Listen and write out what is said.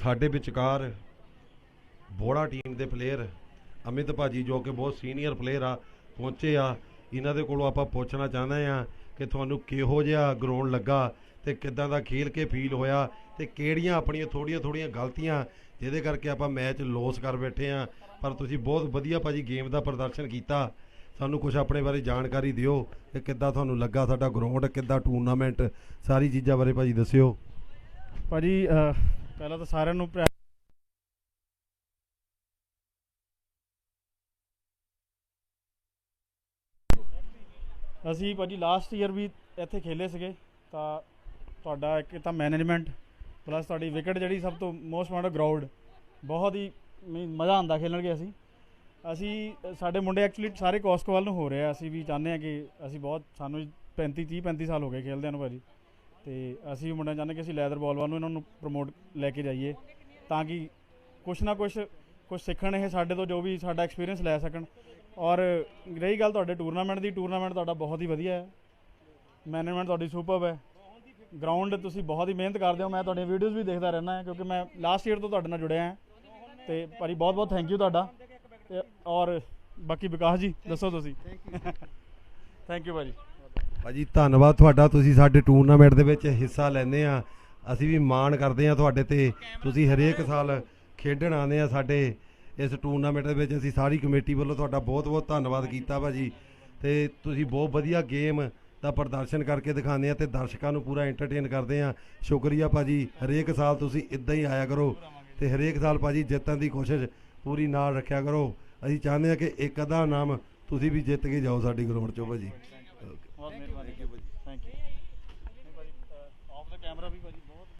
ਸਾਡੇ ਵਿਚਕਾਰ ਬੋੜਾ ਟੀਮ ਦੇ ਪਲੇਅਰ ਅਮਿਤ ਭਾਜੀ ਜੋ ਕਿ ਬਹੁਤ ਸੀਨੀਅਰ ਪਲੇਅਰ ਆ ਪਹੁੰਚੇ ਆ। ਇਹਨਾਂ ਦੇ ਕੋਲੋਂ ਆਪਾਂ ਪੁੱਛਣਾ ਚਾਹੁੰਦੇ ਆ ਕਿ ਤੁਹਾਨੂੰ ਕਿਹੋ ਜਿਹਾ ਗਰਾਊਂਡ ਲੱਗਾ ਤੇ ਕਿੱਦਾਂ ਦਾ ਖੇਲ ਕੇ ਫੀਲ ਹੋਇਆ ਤੇ ਕਿਹੜੀਆਂ ਆਪਣੀਆਂ ਥੋੜੀਆਂ ਥੋੜੀਆਂ ਗਲਤੀਆਂ ਜਿਹਦੇ ਕਰਕੇ ਆਪਾਂ ਮੈਚ ਲੋਸ ਕਰ ਬੈਠੇ ਆ। ਪਰ ਤੁਸੀਂ ਬਹੁਤ ਵਧੀਆ ਭਾਜੀ ਗੇਮ ਦਾ ਪ੍ਰਦਰਸ਼ਨ ਕੀਤਾ। ਸਾਨੂੰ ਕੁਝ ਆਪਣੇ ਬਾਰੇ ਜਾਣਕਾਰੀ ਦਿਓ ਕਿ ਕਿੱਦਾਂ ਤੁਹਾਨੂੰ ਲੱਗਾ ਸਾਡਾ ਗਰਾਊਂਡ ਕਿੱਦਾਂ ਟੂਰਨਾਮੈਂਟ ਸਾਰੀ ਚੀਜ਼ਾਂ ਬਾਰੇ ਭਾਜੀ ਦੱਸਿਓ। ਭਾਜੀ ਅਹ, ਪਹਿਲਾਂ ਤਾਂ ਸਾਰਿਆਂ ਨੂੰ ਪਿਆ- ਅਸੀਂ ਭਾਜੀ ਲਾਸਟ ਈਅਰ ਵੀ ਇੱਥੇ ਖੇਲੇ ਸੀਗੇ, ਤਾਂ ਤੁਹਾਡਾ ਇੱਕ ਤਾਂ ਮੈਨੇਜਮੈਂਟ ਪਲੱਸ ਤੁਹਾਡੀ ਵਿਕਟ ਜਿਹੜੀ ਸਭ ਤੋਂ ਮੋਸਟ ਇੰਪੋਰਟੈਂਟ ਗਰਾਊਂਡ ਬਹੁਤ ਹੀ ਮੀਨ ਮਜ਼ਾ ਆਉਂਦਾ ਖੇਲਣਗੇ ਅਸੀਂ। ਅਸੀਂ, ਸਾਡੇ ਮੁੰਡੇ ਐਕਚੁਅਲੀ ਸਾਰੇ ਕੋਸਕੋਵਾਲ ਨੂੰ ਹੋ ਰਿਹਾ ਅਸੀਂ ਵੀ ਚਾਹੁੰਦੇ ਹਾਂ ਕਿ ਅਸੀਂ ਬਹੁਤ, ਸਾਨੂੰ 35 30 35 ਸਾਲ ਹੋ ਗਏ ਖੇਲਦਿਆਂ ਨੂੰ ਭਾਜੀ। ਤੇ ਅਸੀਂ ਵੀ ਮੁੰਡਿਆਂ ਚਾਹੁੰਦੇ ਕਿ ਅਸੀਂ ਲੈਦਰ ਬਾਲ ਵੱਲ ਨੂੰ ਇਹਨਾਂ ਨੂੰ ਪ੍ਰਮੋਟ ਲੈ ਕੇ ਜਾਈਏ ਤਾਂ ਕਿ ਕੁਛ ਨਾ ਕੁਛ ਕੁਛ ਸਿੱਖਣ ਇਹ ਸਾਡੇ ਤੋਂ ਜੋ ਵੀ ਸਾਡਾ ਐਕਸਪੀਰੀਅੰਸ ਲੈ ਸਕਣ। ਔਰ ਰਹੀ ਗੱਲ ਤੁਹਾਡੇ ਟੂਰਨਾਮੈਂਟ ਦੀ ਟੂਰਨਾਮੈਂਟ ਤੁਹਾਡਾ ਬਹੁਤ ਹੀ ਵਧੀਆ ਹੈ। ਮੈਨੇਜਮੈਂਟ ਤੁਹਾਡੀ ਸੁਪਰਬ ਹੈ। ਗਰਾਊਂਡ ਤੁਸੀਂ ਬਹੁਤ ਹੀ ਮਿਹਨਤ ਕਰਦੇ ਹੋ। ਮੈਂ ਤੁਹਾਡੀਆਂ ਵੀਡੀਓਜ਼ ਵੀ ਦੇਖਦਾ ਰਹਿਣਾ ਹੈ ਕਿਉਂਕਿ ਮੈਂ ਲਾਸਟ ਈਅਰ ਤੋਂ ਤੁਹਾਡੇ ਨਾਲ ਜੁੜਿਆ ਹਾਂ। ਤੇ ਭਾਜੀ ਬਹੁਤ ਬਹੁਤ ਥੈਂਕ ਯੂ ਤੁਹਾਡਾ। ਤੇ ਔਰ ਬਾਕੀ ਵਿਕਾਸ ਜੀ ਦੱਸੋ ਤੁਸੀਂ। ਥੈਂਕ ਯੂ ਭਾਜੀ। ਭਾਜੀ, ਧੰਨਵਾਦ ਤੁਹਾਡਾ। ਤੁਸੀਂ ਸਾਡੇ ਟੂਰਨਾਮੈਂਟ ਦੇ ਵਿੱਚ ਹਿੱਸਾ ਲੈਂਦੇ ਆ। ਅਸੀਂ ਵੀ ਮਾਣ ਕਰਦੇ ਆ ਤੁਹਾਡੇ ਤੇ। ਤੁਸੀਂ ਹਰੇਕ ਸਾਲ ਖੇਡਣ ਆਉਂਦੇ ਆ ਸਾਡੇ। ਇਸ ਟੂਰਨਾਮੈਂਟ ਦੇ ਵਿੱਚ ਅਸੀਂ ਸਾਰੀ ਕਮੇਟੀ ਵੱਲੋਂ ਤੁਹਾਡਾ ਬਹੁਤ-ਬਹੁਤ ਧੰਨਵਾਦ ਕੀਤਾ ਭਾਜੀ। ਤੇ ਤੁਸੀਂ ਬਹੁਤ ਵਧੀਆ ਗੇਮ ਦਾ ਪ੍ਰਦਰਸ਼ਨ ਕਰਕੇ ਦਿਖਾਉਂਦੇ ਆ ਤੇ ਦਰਸ਼ਕਾਂ ਨੂੰ ਪੂਰਾ ਐਂਟਰਟੇਨ ਕਰਦੇ ਆ। ਸ਼ੁਕਰੀਆ ਭਾਜੀ। ਹਰੇਕ ਸਾਲ ਤੁਸੀਂ ਇਦਾਂ ਹੀ ਆਇਆ ਕਰੋ ਤੇ ਹਰੇਕ ਸਾਲ ਭਾਜੀ ਜਿੱਤਣ ਦੀ ਕੋਸ਼ਿਸ਼ ਪੂਰੀ ਨਾਲ ਰੱਖਿਆ ਕਰੋ। ਅਸੀਂ ਚਾਹੁੰਦੇ ਆ ਕਿ ਇੱਕ ਅੱਧਾ ਨਾਮ ਤੁਸੀਂ ਵੀ ਜਿੱਤ ਕੇ ਜਾਓ ਸਾਡੀ ਗਰਾਊਂਡ 'ਚੋਂ ਭਾਜੀ। ਬਹੁਤ ਭਾਜੀ। ਥੈਂਕ ਯੂ ਨਹੀਂ ਭਾਜੀ ਆਫ ਦਾ ਕੈਮਰਾ ਵੀ ਭਾਜੀ ਬਹੁਤ